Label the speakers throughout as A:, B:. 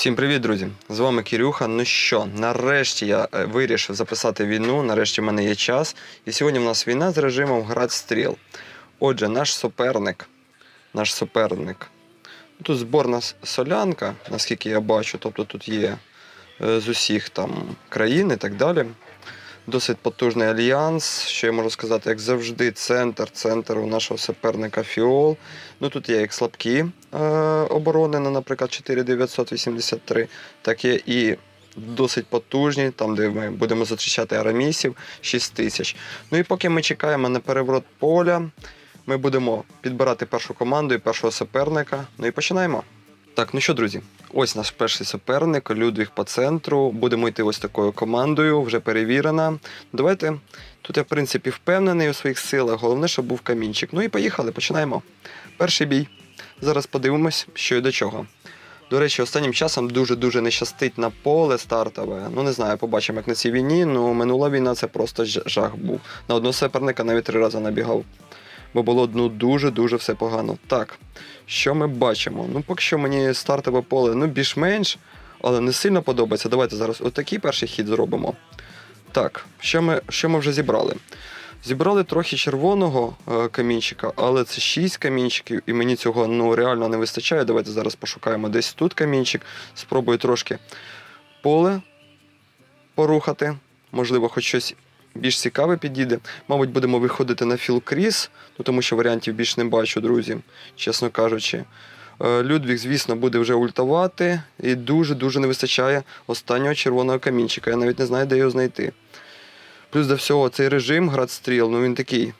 A: Всім привіт, друзі! З вами Кирюха. Ну що, нарешті я е, вирішив записати війну. Нарешті в мене є час. І сьогодні в нас війна з режимом Град Стріл. Отже, наш суперник. Наш суперник. Тут зборна солянка, наскільки я бачу. Тобто тут є е, з усіх там країн і так далі. Досить потужний альянс. Що я можу сказати, як завжди, центр, центр у нашого суперника Фіол. Ну тут є як слабкі е, оборони, ну, наприклад, 4983, так є і досить потужні, там, де ми будемо зустрічати арамісів 6000. Ну і поки ми чекаємо на переворот поля, ми будемо підбирати першу команду і першого суперника. Ну і починаємо. Так, ну що, друзі, ось наш перший суперник, Людвіг по центру. Будемо йти ось такою командою, вже перевірена. Давайте. Тут я, в принципі, впевнений у своїх силах. Головне, щоб був камінчик. Ну і поїхали, починаємо. Перший бій. Зараз подивимось, що і до чого. До речі, останнім часом дуже-дуже не щастить на поле стартове. Ну не знаю, побачимо, як на цій війні. Ну минула війна це просто жах був. На одного суперника навіть три рази набігав. Бо було ну дуже-дуже все погано. Так, що ми бачимо? Ну, поки що мені стартове поле ну більш-менш, але не сильно подобається. Давайте зараз отакий перший хід зробимо. Так, що ми, що ми вже зібрали? Зібрали трохи червоного е, камінчика, але це 6 камінчиків, і мені цього ну, реально не вистачає. Давайте зараз пошукаємо десь тут камінчик. Спробую трошки поле порухати. Можливо, хоч щось більш цікаве підійде. Мабуть, будемо виходити на філ кріс, ну, тому що варіантів більш не бачу, друзі, чесно кажучи. Е, Людвіг, звісно, буде вже ультувати, і дуже-дуже не вистачає останнього червоного камінчика. Я навіть не знаю, де його знайти. Плюс до всього цей режим град стріл, ну він такий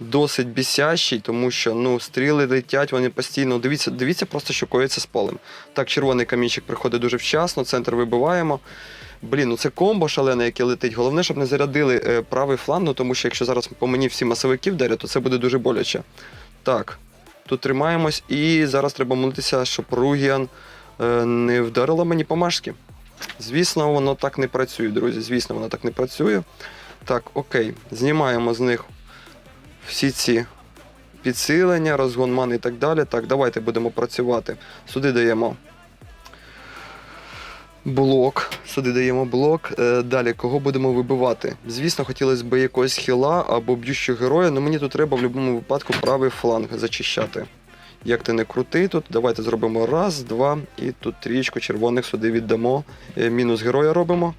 A: досить бісящий, тому що ну, стріли летять, вони постійно. Дивіться, дивіться просто, що коїться з полем. Так, червоний камінчик приходить дуже вчасно, центр вибиваємо. Блін, ну це комбо шалене, яке летить. Головне, щоб не зарядили е, правий фланг, ну тому що якщо зараз по мені всі масовики вдарять, то це буде дуже боляче. Так, тут тримаємось, і зараз треба молитися, щоб Ругіан е, не вдарила мені по машки. Звісно, воно так не працює, друзі. Звісно, воно так не працює. Так, окей, знімаємо з них всі ці підсилення, розгон ман і так далі. Так, давайте будемо працювати. Сюди даємо блок. Сюди даємо блок. Е, далі, кого будемо вибивати? Звісно, хотілося б якогось хіла або б'ющого героя, але мені тут треба в будь-якому випадку правий фланг зачищати. Як ти не крути тут, давайте зробимо раз, два, і тут трієчку червоних сюди віддамо. Е, Мінус героя робимо.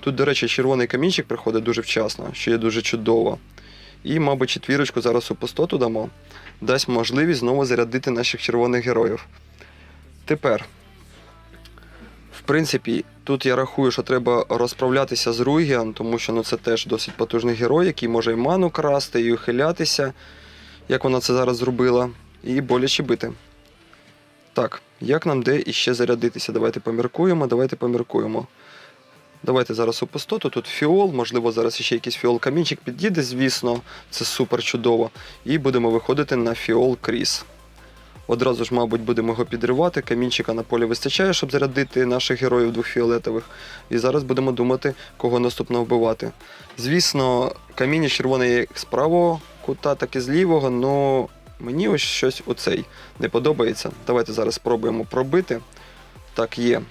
A: Тут, до речі, червоний камінчик приходить дуже вчасно, що є дуже чудово. І, мабуть, четвірочку зараз у пустоту дамо. Дасть можливість знову зарядити наших червоних героїв. Тепер, в принципі, тут я рахую, що треба розправлятися з Ругіан, тому що ну, це теж досить потужний герой, який може і ману красти, і ухилятися, як вона це зараз зробила, і боляче бити. Так, як нам де іще зарядитися? Давайте поміркуємо, давайте поміркуємо. Давайте зараз у пустоту. Тут фіол, можливо, зараз ще якийсь фіол камінчик під'їде, звісно, це супер чудово. І будемо виходити на фіол кріс. Одразу ж, мабуть, будемо його підривати. Камінчика на полі вистачає, щоб зарядити наших героїв двох фіолетових. І зараз будемо думати, кого наступно вбивати. Звісно, каміння червоне як з правого кута, так і з лівого, але мені ось щось оцей не подобається. Давайте зараз спробуємо пробити. Так, є.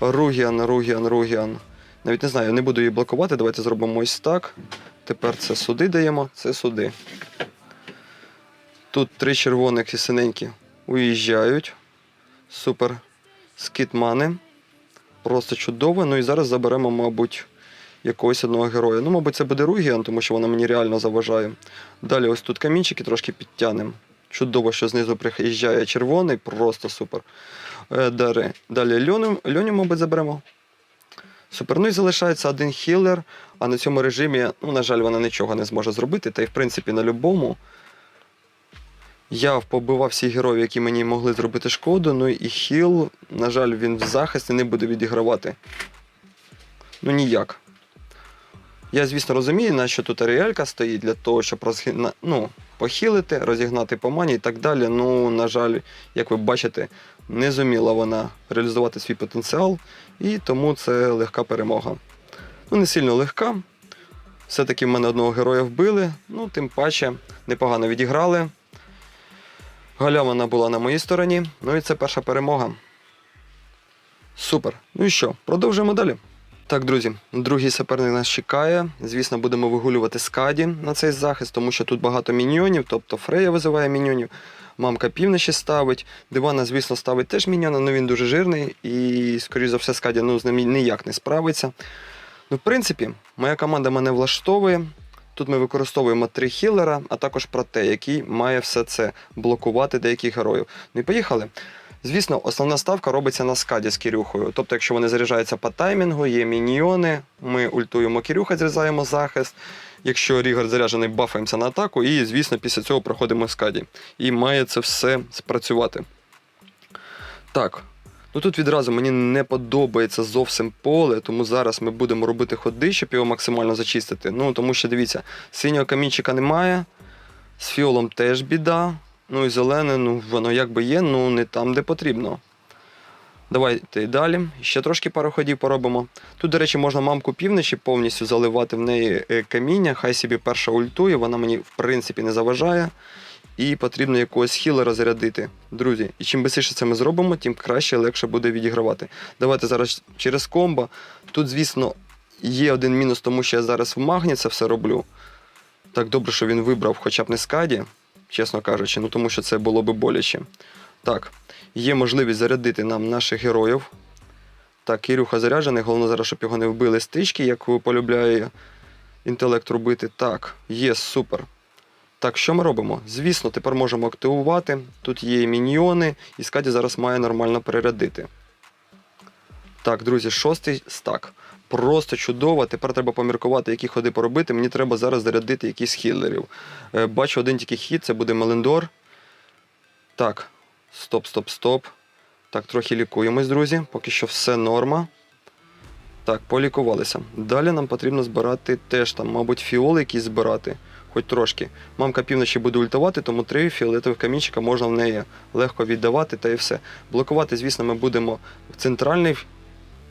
A: Ругіан, Ругіан, Ругіан. Навіть не знаю, не буду її блокувати. Давайте зробимо ось так. Тепер це сюди даємо, це сюди. Тут три червоних і синенькі уїжджають. Супер. Скітмани. Просто чудово. Ну і зараз заберемо, мабуть, якогось одного героя. Ну, мабуть, це буде Ругіан, тому що вона мені реально заважає. Далі ось тут камінчики трошки підтягнемо. Чудово, що знизу приїжджає червоний, просто супер. Е, Далі, далі Льоню, Льоню, мабуть, заберемо. Супер. Ну і залишається один хілер, а на цьому режимі, ну, на жаль, вона нічого не зможе зробити. Та й в принципі на любому. Я побивав всіх героїв, які мені могли зробити шкоду. Ну і хіл, на жаль, він в захисті не буде відігравати. Ну ніяк. Я, звісно, розумію, на що тут аріелька стоїть для того, щоб розгина... ну, похилити, розігнати по мані і так далі. Ну, на жаль, як ви бачите, не зуміла вона реалізувати свій потенціал, і тому це легка перемога. Ну, не сильно легка. Все-таки в мене одного героя вбили, ну, тим паче непогано відіграли. Галявина була на моїй стороні, ну і це перша перемога. Супер. Ну і що, продовжуємо далі. Так, друзі, другий суперник нас чекає. Звісно, будемо вигулювати скаді на цей захист, тому що тут багато міньйонів, тобто Фрея визиває міньйонів, мамка півночі ставить. Дивана, звісно, ставить теж міньйона, але він дуже жирний і, скоріш за все, скаді ну, з ним ніяк не справиться. Ну, в принципі, моя команда мене влаштовує. Тут ми використовуємо три хілера, а також проте, який має все це блокувати деяких героїв. Ну і поїхали. Звісно, основна ставка робиться на скаді з Кірюхою. Тобто, якщо вони заряджаються по таймінгу, є міньйони, ми ультуємо Кірюха, зрізаємо захист. Якщо Рігар заряджений, бафаємося на атаку, і, звісно, після цього проходимо скаді. І має це все спрацювати. Так. Ну тут відразу мені не подобається зовсім поле, тому зараз ми будемо робити ходи, щоб його максимально зачистити. Ну, тому що дивіться, синього камінчика немає, з фіолом теж біда. Ну і зелене, ну воно якби є, ну не там, де потрібно. Давайте далі. Ще трошки пару ходів поробимо. Тут, до речі, можна мамку півночі повністю заливати в неї е, каміння. Хай собі перша ультує, вона мені в принципі не заважає. І потрібно якогось хілера зарядити. Друзі, і чим швидше це ми зробимо, тим краще і легше буде відігравати. Давайте зараз через комбо. Тут, звісно, є один мінус, тому що я зараз в магні це все роблю. Так добре, що він вибрав хоча б не скаді, чесно кажучи, ну тому що це було би боляче. Так, є можливість зарядити нам наших героїв. Так, Кирюха заряджений, головне зараз, щоб його не вбили стрічки, як полюбляє інтелект робити. Так, є, супер. Так, що ми робимо? Звісно, тепер можемо активувати. Тут є і міньйони, і Скаді зараз має нормально перерядити. Так, друзі, шостий стак. Просто чудово. Тепер треба поміркувати, які ходи поробити. Мені треба зараз зарядити якісь хіллерів. Е, Бачу один тільки хід, це буде Мелендор. Так, стоп, стоп, стоп. Так, трохи лікуємось, друзі. Поки що все норма. Так, полікувалися. Далі нам потрібно збирати теж там, мабуть, фіоли якісь збирати, хоч трошки. Мамка півночі буде ультувати, тому три фіолетових камінчика можна в неї легко віддавати та і все. Блокувати, звісно, ми будемо центральний.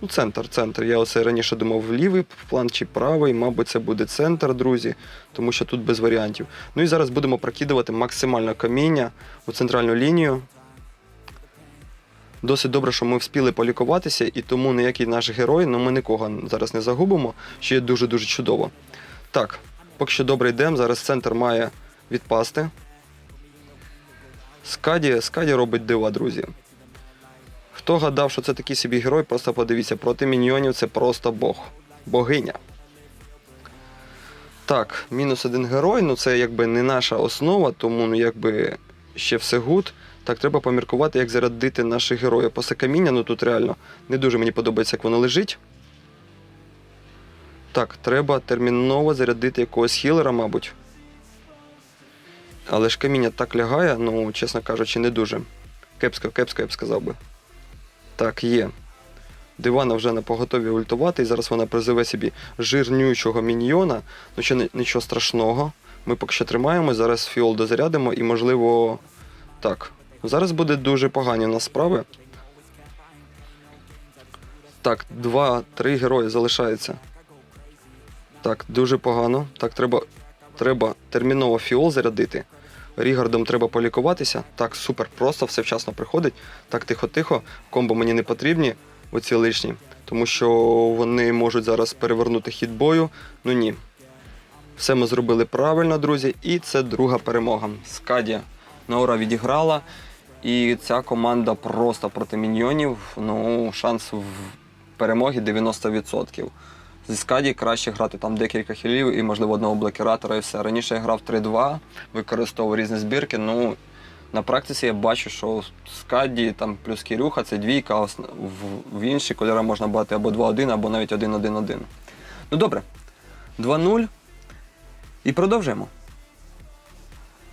A: Ну, центр, центр. Я оце раніше думав лівий план чи правий, мабуть, це буде центр, друзі, тому що тут без варіантів. Ну і зараз будемо прокидувати максимально каміння у центральну лінію. Досить добре, що ми вспіли полікуватися, і тому ніякий наш герой, ну ми нікого зараз не загубимо, що є дуже-дуже чудово. Так, поки що добре йдемо. Зараз центр має відпасти. Скаді, Скаді робить дива, друзі. Хто гадав, що це такий собі герой, просто подивіться, проти міньйонів це просто Бог. Богиня. Так, мінус один герой, ну це якби не наша основа, тому ну якби ще все гуд. Так, треба поміркувати, як зарядити наших героїв. После каміння, ну тут реально не дуже мені подобається, як воно лежить. Так, треба терміново зарядити якогось хілера, мабуть. Але ж каміння так лягає, ну, чесно кажучи, не дуже. Кепсько, кепсько, я б сказав би. Так, є. Дивана вже на поготові ультувати, і зараз вона призове собі жирнючого міньйона. Ну, ще нічого страшного. Ми поки що тримаємо, зараз фіол дозарядимо і, можливо. Так. Зараз буде дуже погані у нас справи. Так, два-три герої залишається. Так, дуже погано. Так, треба, треба терміново фіол зарядити. Рігардом треба полікуватися. Так, супер, просто все вчасно приходить. Так, тихо-тихо. Комбо мені не потрібні, оці лишні, тому що вони можуть зараз перевернути хід бою. Ну ні. Все ми зробили правильно, друзі, і це друга перемога. Скаді на ура відіграла. І ця команда просто проти міньйонів. Ну, шанс в перемоги 90%. Зі Скаді краще грати там декілька хілів і, можливо, одного блокіратора і все. Раніше я грав 3-2, використовував різні збірки. Ну, на практиці я бачу, що Скаді там плюс Кірюха це двійка, а в, в інші кольори можна брати або 2-1, або навіть 1-1-1. Ну добре, 2-0. І продовжуємо.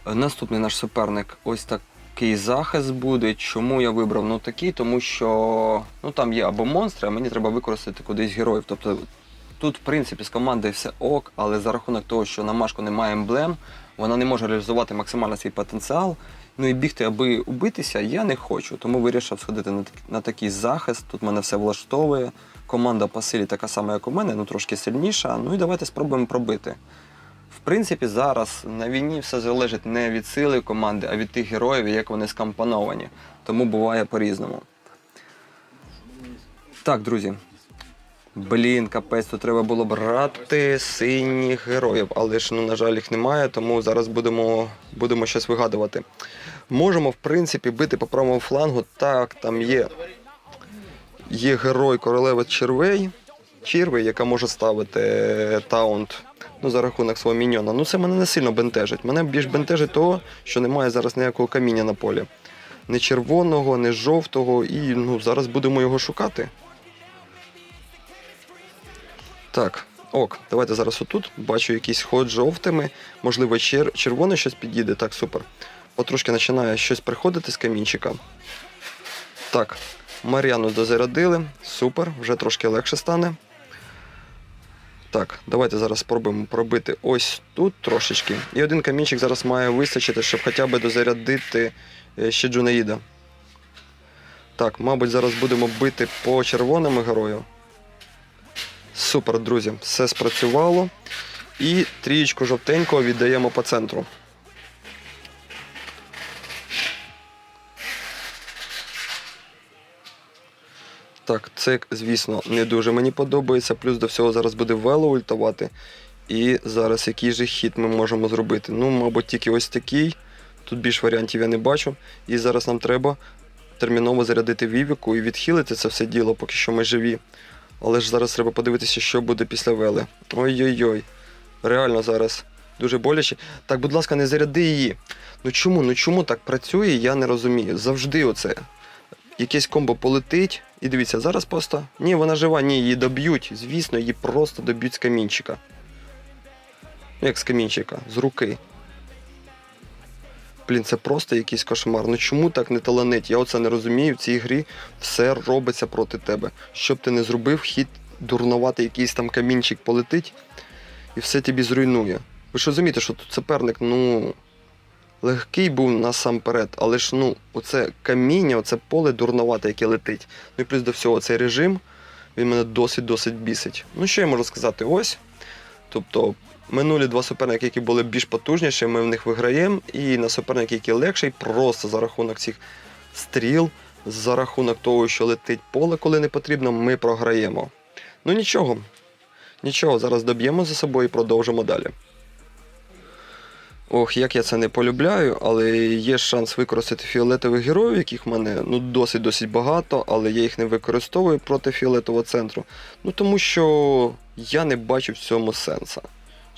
A: Наступний наш суперник ось такий захист буде. Чому я вибрав ну такий? Тому що ну, там є або монстри, а мені треба використати кудись героїв. Тобто тут, в принципі, з командою все ок, але за рахунок того, що на Машку немає емблем, вона не може реалізувати максимально свій потенціал. Ну і бігти, аби убитися, я не хочу. Тому вирішив сходити на, так- на такий захист. Тут мене все влаштовує. Команда по силі така сама, як у мене, ну трошки сильніша. Ну і давайте спробуємо пробити. В принципі, зараз на війні все залежить не від сили команди, а від тих героїв, як вони скомпоновані. Тому буває по-різному. Так, друзі. Блін, капець, тут треба було брати синіх героїв, але ж, ну, на жаль, їх немає, тому зараз будемо, будемо щось вигадувати. Можемо, в принципі, бити по правому флангу. Так, там є, є герой королеви червей, червей, яка може ставити е, таунт ну, за рахунок свого міньйона. Ну, це мене не сильно бентежить. Мене більш бентежить того, що немає зараз ніякого каміння на полі. Ні червоного, ні жовтого, і ну, зараз будемо його шукати. Так, ок, давайте зараз отут. Бачу якийсь ход жовтими. Можливо, чер- червоне щось підійде. Так, супер. Потрошки починає щось приходити з камінчика. Так, Мар'яну дозарядили. Супер, вже трошки легше стане. Так, давайте зараз спробуємо пробити ось тут трошечки. І один камінчик зараз має вистачити, щоб хоча б дозарядити е, ще Джунаїда. Так, мабуть, зараз будемо бити по червоному герою. Супер, друзі, все спрацювало. І трієчку жовтенького віддаємо по центру. Так, це, звісно, не дуже мені подобається. Плюс до всього зараз буде вело ультувати. І зараз який же хід ми можемо зробити? Ну, мабуть, тільки ось такий. Тут більш варіантів я не бачу. І зараз нам треба терміново зарядити Вівіку і відхилити це все діло, поки що ми живі. Але ж зараз треба подивитися, що буде після вели. Ой-ой-ой. Реально зараз дуже боляче. Так, будь ласка, не заряди її. Ну чому? Ну чому так працює, я не розумію. Завжди оце. Якесь комбо полетить. І дивіться, зараз просто. Ні, вона жива, ні, її доб'ють. Звісно, її просто доб'ють з камінчика. Як з камінчика, з руки. Блін, це просто якийсь кошмар. Ну чому так не таланить? Я оце не розумію. В цій грі все робиться проти тебе. Що б ти не зробив, хід дурнувати якийсь там камінчик полетить і все тобі зруйнує. Ви ж розумієте, що тут суперник, ну. Легкий був насамперед, але ж ну, оце каміння, оце поле дурновате, яке летить. Ну і плюс до всього цей режим, він мене досить-досить бісить. Ну, що я можу сказати? Ось. Тобто, минулі два суперники, які були більш потужніші, ми в них виграємо. І на суперник, який легший, просто за рахунок цих стріл, за рахунок того, що летить поле, коли не потрібно, ми програємо. Ну нічого. Нічого, зараз доб'ємо за собою і продовжимо далі. Ох, як я це не полюбляю, але є шанс використати фіолетових героїв, яких в мене ну, досить-досить багато, але я їх не використовую проти фіолетового центру. Ну тому що я не бачу в цьому сенса.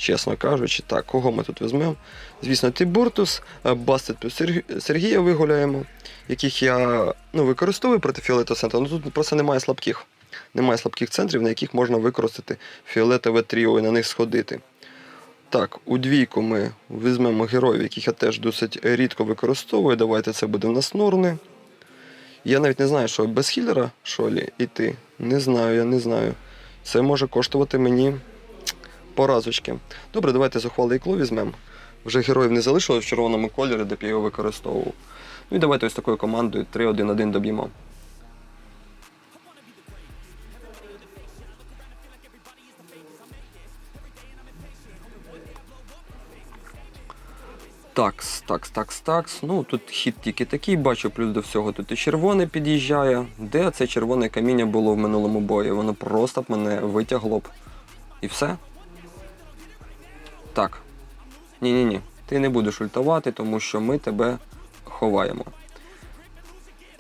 A: Чесно кажучи, так, кого ми тут візьмемо? Звісно, Тибуртус, е, Бастет плюс Сергія вигуляємо, яких я ну, використовую проти фіолетового центру. Ну тут просто немає слабких. Немає слабких центрів, на яких можна використати фіолетове тріо і на них сходити. Так, у двійку ми візьмемо героїв, яких я теж досить рідко використовую. Давайте це буде в нас Норни. Я навіть не знаю, що без хілера що лі йти. Не знаю, я не знаю. Це може коштувати мені поразочки. Добре, давайте зухвале ікло візьмемо. Вже героїв не залишилось в червоному кольорі, де б я його використовував. Ну і давайте ось такою командою 3-1-1 доб'ємо. Такс, такс, такс, такс. Ну тут хід тільки такий, бачу, плюс до всього тут і червоне під'їжджає. Де це червоне каміння було в минулому бої? Воно просто б мене витягло б. І все. Так. Ні-ні ні. Ти не будеш ультувати, тому що ми тебе ховаємо.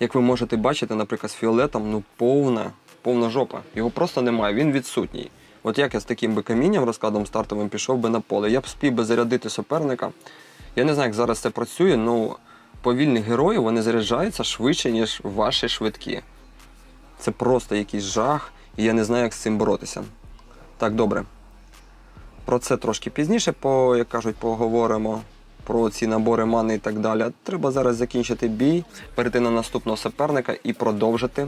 A: Як ви можете бачити, наприклад, з фіолетом, ну повна, повна жопа. Його просто немає, він відсутній. От як я з таким би камінням розкладом стартовим пішов би на поле, я б спів би зарядити суперника. Я не знаю, як зараз це працює, але повільні герої вони заряджаються швидше, ніж ваші швидкі. Це просто якийсь жах, і я не знаю, як з цим боротися. Так, добре. Про це трошки пізніше, по, як кажуть, поговоримо. Про ці набори мани і так далі. Треба зараз закінчити бій, перейти на наступного суперника і продовжити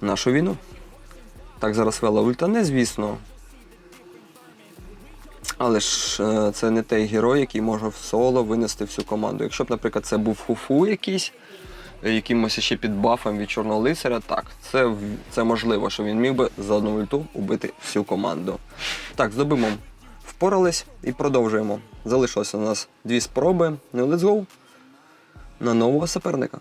A: нашу війну. Так, зараз вела ультане, звісно. Але ж е, це не той герой, який може в соло винести всю команду. Якщо б, наприклад, це був хуфу якийсь, якимось ще під бафом від чорного лицаря, так, це, це можливо, що він міг би за одну ульту убити всю команду. Так, з добимом впорались і продовжуємо. Залишилося у нас дві спроби. Ну, let's go. На нового суперника.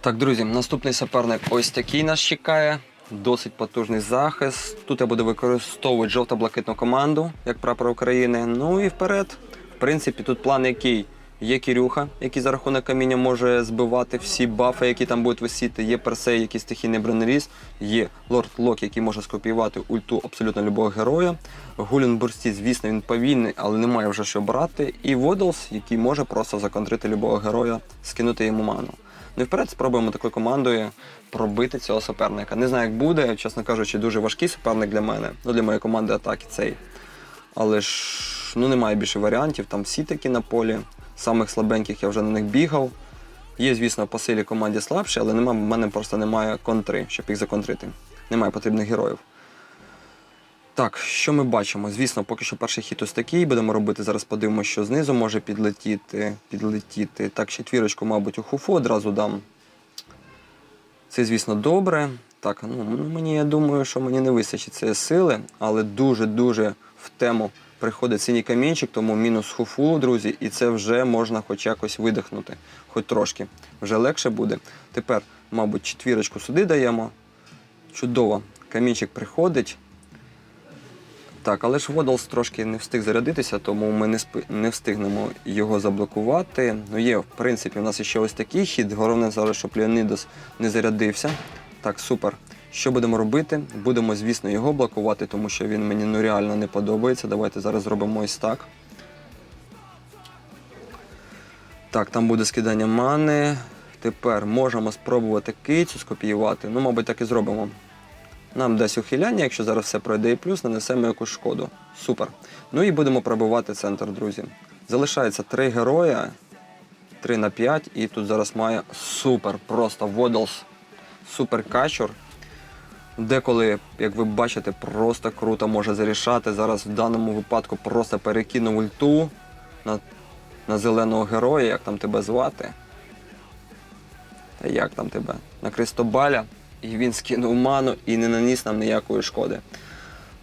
A: Так, друзі, наступний суперник ось такий нас чекає. Досить потужний захист. Тут я буду використовувати жовто-блакитну команду, як прапор України. Ну і вперед. В принципі, тут план який. Є Кірюха, який за рахунок каміння може збивати всі бафи, які там будуть висіти. Є Персей, який стихійний бронеріз. Є Лорд Лок, який може скопіювати ульту абсолютно любого героя. Гулін Бурсті, звісно, він повільний, але немає вже що брати. І Водолс, який може просто законтрити любого героя, скинути йому ману. Ну і вперед спробуємо такою командою пробити цього суперника. Не знаю, як буде, чесно кажучи, дуже важкий суперник для мене, ну для моєї команди атаки цей. Але ж ну немає більше варіантів, там всі такі на полі. Самих слабеньких я вже на них бігав. Є, звісно, по силі команді слабші, але нема, в мене просто немає контри, щоб їх законтрити. Немає потрібних героїв. Так, що ми бачимо? Звісно, поки що перший хід ось такий. Будемо робити. Зараз подивимося, що знизу може підлетіти. підлетіти. Так, четвірочку, мабуть, у хуфу одразу дам. Це, звісно, добре. Так, ну ну, мені я думаю, що мені не вистачить цієї сили, але дуже-дуже в тему приходить синій камінчик, тому мінус хуфу, друзі, і це вже можна хоч якось видихнути, хоч трошки. Вже легше буде. Тепер, мабуть, четвірочку сюди даємо. Чудово. Камінчик приходить. Так, але ж Водолс трошки не встиг зарядитися, тому ми не, спи... не встигнемо його заблокувати. Ну є, в принципі, у нас ще ось такий хід. Головне зараз, щоб Леонідос не зарядився. Так, супер. Що будемо робити? Будемо, звісно, його блокувати, тому що він мені ну, реально не подобається. Давайте зараз зробимо ось так. Так, там буде скидання мани. Тепер можемо спробувати кицю скопіювати. Ну, мабуть, так і зробимо. Нам дасть ухиляння, якщо зараз все пройде і плюс, нанесемо якусь шкоду. Супер. Ну і будемо пробивати центр, друзі. Залишається три героя, 3 на 5, і тут зараз має супер, просто водолс, супер качур. Деколи, як ви бачите, просто круто може зарішати. Зараз в даному випадку просто перекинув ульту на, на зеленого героя, як там тебе звати. Та як там тебе? На Кристобаля. І він скинув ману і не наніс нам ніякої шкоди.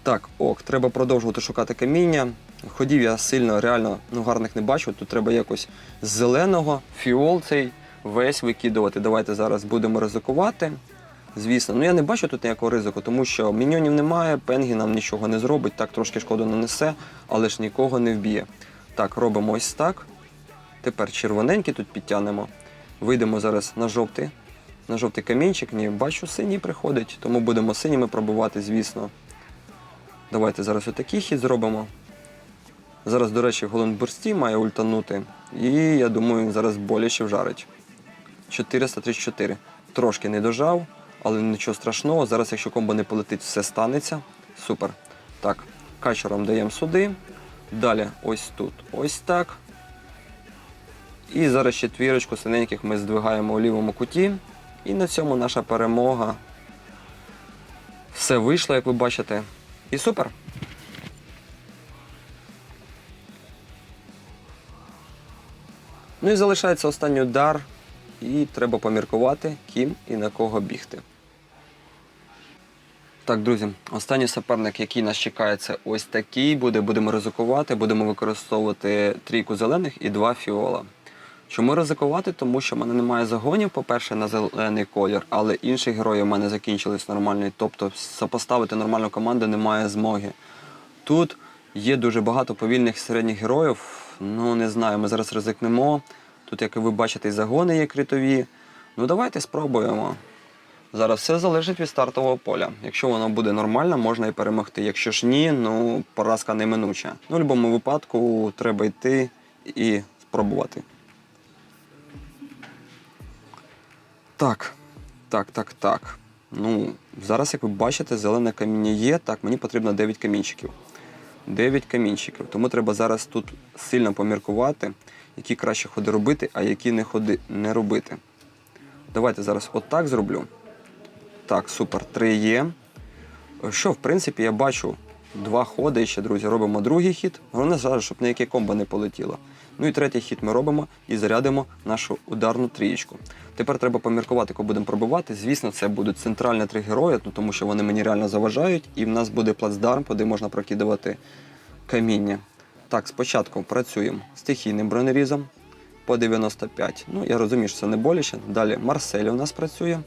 A: Так, ок, треба продовжувати шукати каміння. Ходів я сильно, реально ну, гарних не бачу. Тут треба якось з зеленого, фіол цей весь викидувати. Давайте зараз будемо ризикувати. Звісно, ну я не бачу тут ніякого ризику, тому що міньйонів немає, пенгі нам нічого не зробить, так трошки шкоду нанесе, але ж нікого не вб'є. Так, робимо ось так. Тепер червоненький тут підтягнемо. Вийдемо зараз на жовтий. На жовтий камінчик, ні, бачу, синій приходить, тому будемо синіми пробувати, звісно. Давайте зараз отакий хід зробимо. Зараз, до речі, голон бурсті має ультанути. І я думаю, він зараз боляче вжарить. 434. Трошки не дожав, але нічого страшного. Зараз, якщо комбо не полетить, все станеться. Супер. Так, качером даємо сюди. Далі ось тут. Ось так. І зараз четвірочку синеньких ми здвигаємо у лівому куті. І на цьому наша перемога. Все вийшло, як ви бачите. І супер. Ну і залишається останній удар. І треба поміркувати, ким і на кого бігти. Так, друзі, останній суперник, який нас чекає, це ось такий буде. Будемо ризикувати, будемо використовувати трійку зелених і два фіола. Чому ризикувати? Тому що в мене немає загонів, по-перше, на зелений колір, але інші герої у мене закінчились нормальні. Тобто сопоставити нормальну команду немає змоги. Тут є дуже багато повільних середніх героїв. Ну, не знаю, ми зараз ризикнемо. Тут, як ви бачите, і загони є критові. Ну, давайте спробуємо. Зараз все залежить від стартового поля. Якщо воно буде нормально, можна і перемогти. Якщо ж ні, ну поразка неминуча. Ну, в будь-якому випадку треба йти і спробувати. Так, так, так, так. Ну, зараз, як ви бачите, зелене каміння є. Так, мені потрібно 9 камінчиків. 9 камінчиків. Тому треба зараз тут сильно поміркувати, які краще ходи робити, а які не ходи не робити. Давайте зараз отак зроблю. Так, супер, 3 є. Що, в принципі, я бачу два ходи ще, друзі, робимо другий хід. Головне зараз, щоб ніяке комбо не полетіло. Ну і третій хід ми робимо і зарядимо нашу ударну трієчку. Тепер треба поміркувати, кого будемо пробивати. Звісно, це будуть центральні три герої, ну, тому що вони мені реально заважають, і в нас буде плацдарм, куди можна прокидувати каміння. Так, спочатку працюємо стихійним бронерізом. по 95. Ну, я розумію, що це не боляче. Далі Марсель у нас працює.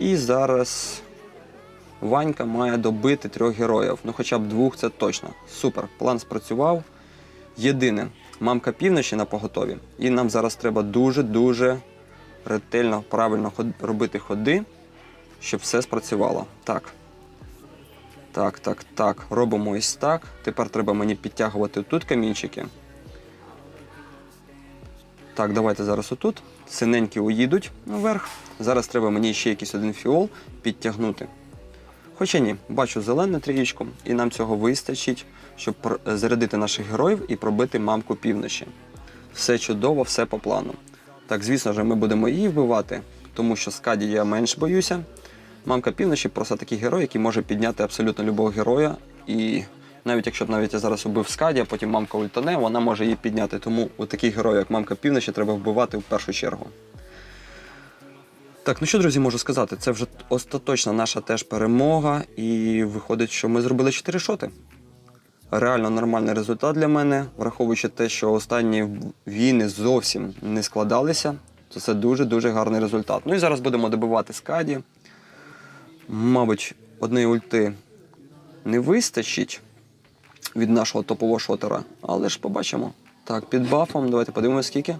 A: І зараз Ванька має добити трьох героїв. Ну, хоча б двох, це точно. Супер, план спрацював. Єдине, мамка півночі на поготові. І нам зараз треба дуже-дуже ретельно, правильно робити ходи, щоб все спрацювало. Так. Так, так, так. Робимо ось так. Тепер треба мені підтягувати тут камінчики. Так, давайте зараз отут. Синенькі уїдуть наверх. Зараз треба мені ще якийсь один фіол підтягнути. Хоча ні, бачу зелену трієчку, і нам цього вистачить, щоб зарядити наших героїв і пробити мамку півночі. Все чудово, все по плану. Так, звісно ж, ми будемо її вбивати, тому що скаді я менш боюся. Мамка півночі просто такий герой, який може підняти абсолютно любого героя. І навіть якщо б навіть я зараз убив скаді, а потім мамка ультане, вона може її підняти. Тому таких героїв, як мамка півночі, треба вбивати в першу чергу. Так, ну що, друзі, можу сказати, це вже остаточна наша теж перемога, і виходить, що ми зробили 4 шоти. Реально нормальний результат для мене, враховуючи те, що останні війни зовсім не складалися, то це дуже-дуже гарний результат. Ну і зараз будемо добивати скаді. Мабуть, однієї ульти не вистачить від нашого топового шотера, але ж побачимо. Так, під бафом, давайте подивимося, скільки.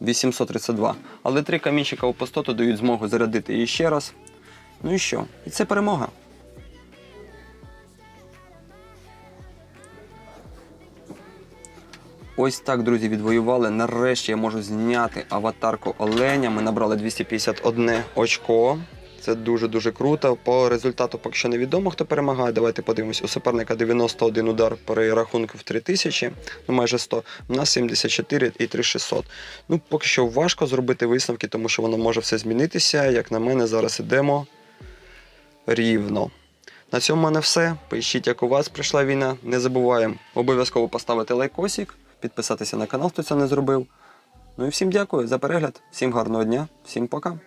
A: 832. Але три камінчика у пустоту дають змогу зарядити її ще раз. Ну і що? І це перемога. Ось так, друзі, відвоювали. Нарешті я можу зняти аватарку оленя. Ми набрали 251 очко. Це дуже-дуже круто. По результату поки що невідомо, хто перемагає. Давайте подивимось. У суперника 91 удар при рахунку в 3000, ну майже 100. У нас 74 і 3600. Ну, поки що важко зробити висновки, тому що воно може все змінитися. Як на мене, зараз ідемо рівно. На цьому в мене все. Пишіть, як у вас прийшла війна. Не забуваємо обов'язково поставити лайкосик, підписатися на канал, хто це не зробив. Ну і всім дякую за перегляд, всім гарного дня, всім пока.